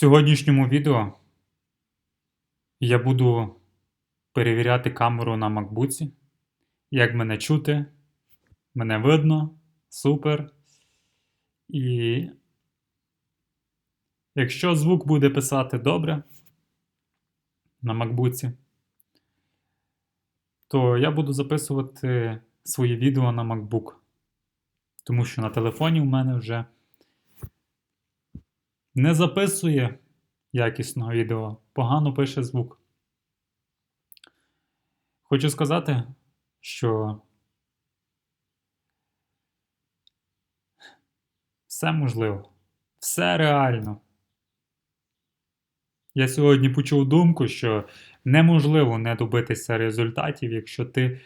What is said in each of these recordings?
сьогоднішньому відео я буду перевіряти камеру на MacBook. Як мене чути, мене видно, супер. І якщо звук буде писати добре на MacBook, то я буду записувати свої відео на MacBook. Тому що на телефоні у мене вже не записує якісного відео, погано пише звук. Хочу сказати, що все можливо, все реально. Я сьогодні почув думку, що неможливо не добитися результатів, якщо ти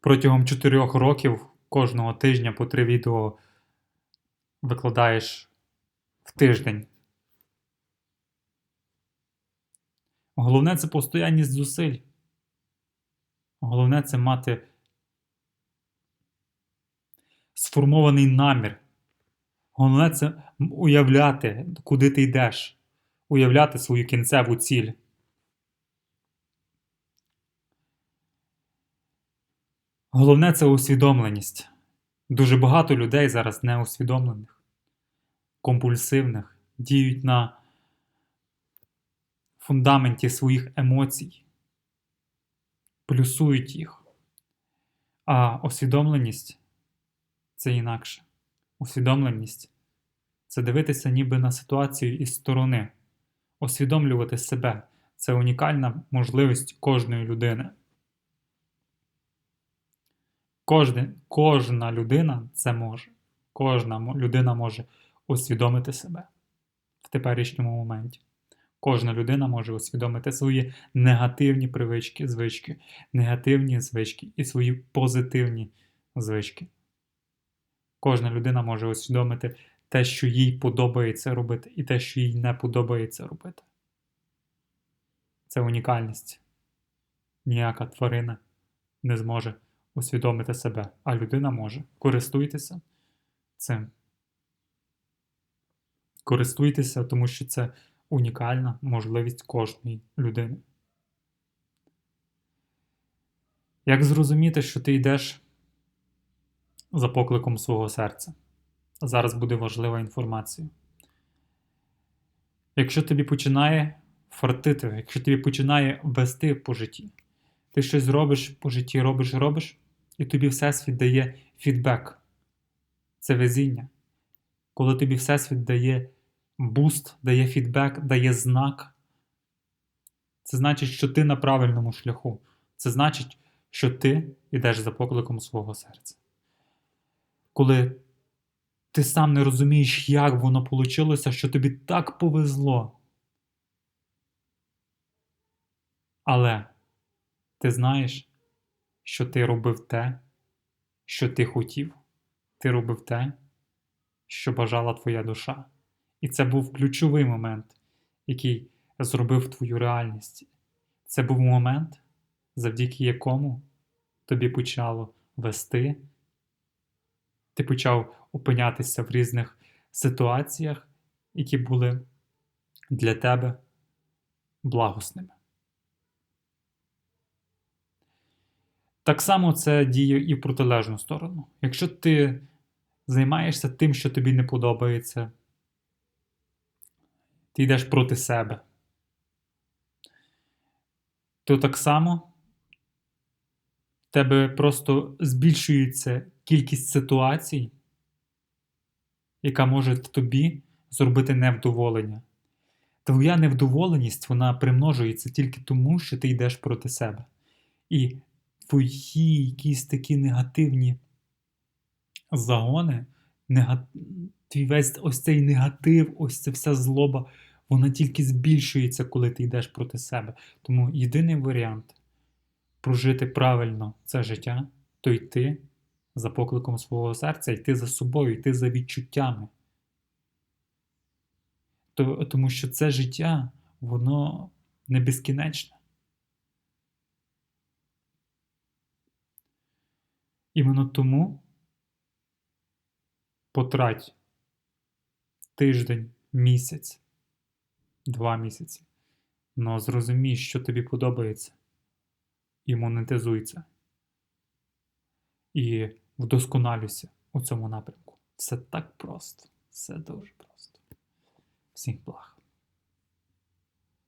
протягом 4 років кожного тижня по 3 відео викладаєш тиждень. Головне це постоянність зусиль. Головне це мати сформований намір. Головне це уявляти, куди ти йдеш, уявляти свою кінцеву ціль. Головне це усвідомленість. Дуже багато людей зараз неусвідомлених, компульсивних, діють на фундаменті своїх емоцій, плюсують їх. А усвідомленість це інакше. Усвідомленість це дивитися ніби на ситуацію із сторони, усвідомлювати себе це унікальна можливість кожної людини. Кожна, кожна людина це може. Кожна людина може усвідомити себе в теперішньому моменті. Кожна людина може усвідомити свої негативні привички, звички, негативні звички і свої позитивні звички. Кожна людина може усвідомити те, що їй подобається робити, і те, що їй не подобається робити. Це унікальність. Ніяка тварина не зможе усвідомити себе, а людина може. Користуйтеся цим. Користуйтеся, тому що це унікальна можливість кожної людини. Як зрозуміти, що ти йдеш за покликом свого серця? Зараз буде важлива інформація. Якщо тобі починає фартити, якщо тобі починає вести по житті, ти щось робиш по житті, робиш, робиш, і тобі Всесвіт дає фідбек. Це везіння. Коли тобі Всесвіт дає буст, дає фідбек, дає знак, це значить, що ти на правильному шляху. Це значить, що ти йдеш за покликом свого серця. Коли ти сам не розумієш, як воно вийшло, що тобі так повезло. Але ти знаєш, що ти робив те, що ти хотів, ти робив те, що бажала твоя душа. І це був ключовий момент, який зробив твою реальність. Це був момент, завдяки якому тобі почало вести, ти почав опинятися в різних ситуаціях, які були для тебе благосними. Так само це діє і в протилежну сторону. Якщо ти займаєшся тим, що тобі не подобається, ти йдеш проти себе, то так само в тебе просто збільшується кількість ситуацій, яка може тобі зробити невдоволення. Твоя невдоволеність вона примножується тільки тому, що ти йдеш проти себе. І твої якісь такі негативні загони, нега... твій весь ось цей негатив, ось ця вся злоба, вона тільки збільшується, коли ти йдеш проти себе. Тому єдиний варіант прожити правильно це життя то йти за покликом свого серця, йти за собою, йти за відчуттями. Тому що це життя, воно не безкінечне. Іменно тому потрать тиждень, місяць, два місяці. Но зрозумій, що тобі подобається, і монетизуй це. І вдосконалюйся у цьому напрямку. Все так просто. Все дуже просто. Всіх благ.